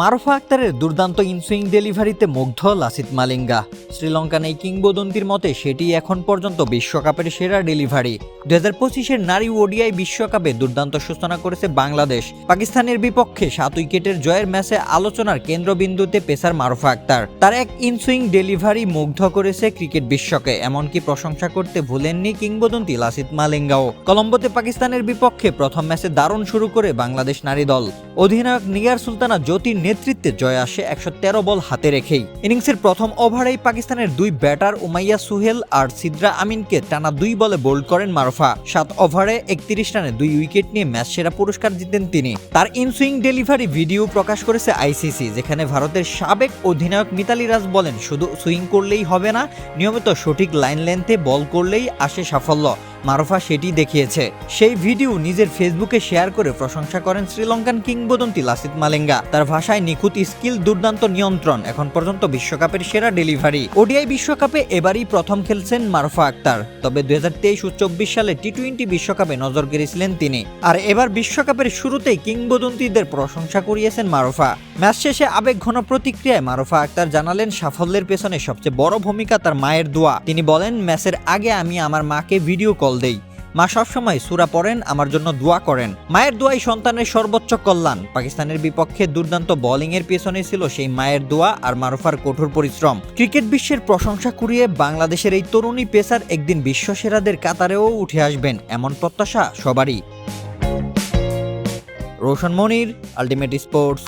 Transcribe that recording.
মারুফা আক্তারের দুর্দান্ত ইনসুইং ডেলিভারিতে মুগ্ধ লাসিত মালিঙ্গা। শ্রীলঙ্কান এই কিংবদন্তির মতে, সেটি এখন পর্যন্ত বিশ্বকাপের সেরা ডেলিভারি। দু হাজার পঁচিশের নারী ওডিআই বিশ্বকাপে দুর্দান্ত সূচনা করেছে বাংলাদেশ। পাকিস্তানের বিপক্ষে সাত উইকেটের জয়ের ম্যাচে আলোচনার কেন্দ্রবিন্দুতে পেসার মারুফা আক্তার। তার এক ইনসুইং ডেলিভারি মুগ্ধ করেছে ক্রিকেট বিশ্বকে, এমনকি প্রশংসা করতে ভুলেননি কিংবদন্তি লাসিত মালিঙ্গাও। কলম্বোতে পাকিস্তানের বিপক্ষে প্রথম ম্যাচে দারুণ শুরু করে বাংলাদেশ নারী দল। অধিনায়ক নিগার সুলতানা জ্যোতির নেতৃত্বে জয় আসে একশো তেরো বল হাতে রেখেই। ইনিংসের প্রথম ওভারেই পাকিস্তানের দুই ব্যাটার উমাইয়া সুহেল আর সিদ্রা আমিনকে টানা দুই বলে বোল্ড করেন মারুফা। সাত ওভারে একত্রিশ রানে দুই উইকেট নিয়ে ম্যাচ সেরা পুরস্কার জিতেন তিনি। তার ইনসুইং ডেলিভারি ভিডিও প্রকাশ করেছে আইসিসি, যেখানে ভারতের সাবেক অধিনায়ক মিতালি রাজ বলেন, শুধু সুইং করলেই হবে না, নিয়মিত সঠিক লাইন লেন্থে বল করলেই আসে সাফল্য। মারুফা সেটি দেখিয়েছে। সেই ভিডিও নিজের ফেসবুকে শেয়ার করে প্রশংসা করেন শ্রীলঙ্কান কিংবদন্তি লাসিত মালেঙ্গা। তার ভাষায় নিখুঁত স্কিল দুর্দান্ত নিয়ন্ত্রণ এখন পর্যন্ত বিশ্বকাপের সেরা ডেলিভারি। ওডিআই বিশ্বকাপে এবারই প্রথম খেলছেন মারুফা আক্তার, তবে দুই হাজার তেইশ ও চব্বিশ সালে টি টোয়েন্টি বিশ্বকাপে নজর কেড়েছিলেন তিনি। আর এবার বিশ্বকাপের শুরুতেই কিংবদন্তিদের প্রশংসা করিয়েছেন মারুফা। ম্যাচ শেষে আবেগ ঘন প্রতিক্রিয়ায় মারুফা আক্তার জানালেন, সাফল্যের পেছনে সবচেয়ে বড় ভূমিকা তার মায়ের দোয়া। তিনি বলেন, ম্যাচের আগে আমি আমার মাকে ভিডিও কল দেই। মা সবসময় সুরা পড়েন, আমার জন্য দোয়া করেন। মায়ের দোয়াই সন্তানের সর্বোচ্চ কল্যাণ। পাকিস্তানের বিপক্ষে দুর্দান্ত বোলিং এর পেছনে ছিল সেই মায়ের দোয়া আর মারুফার কঠোর পরিশ্রম। ক্রিকেট বিশ্বের প্রশংসা কুড়িয়ে বাংলাদেশের এই তরুণী পেসার একদিন বিশ্বসেরাদের কাতারেও উঠে আসবেন, এমন প্রত্যাশা সবারই। Roshan Monir, ultimate sports.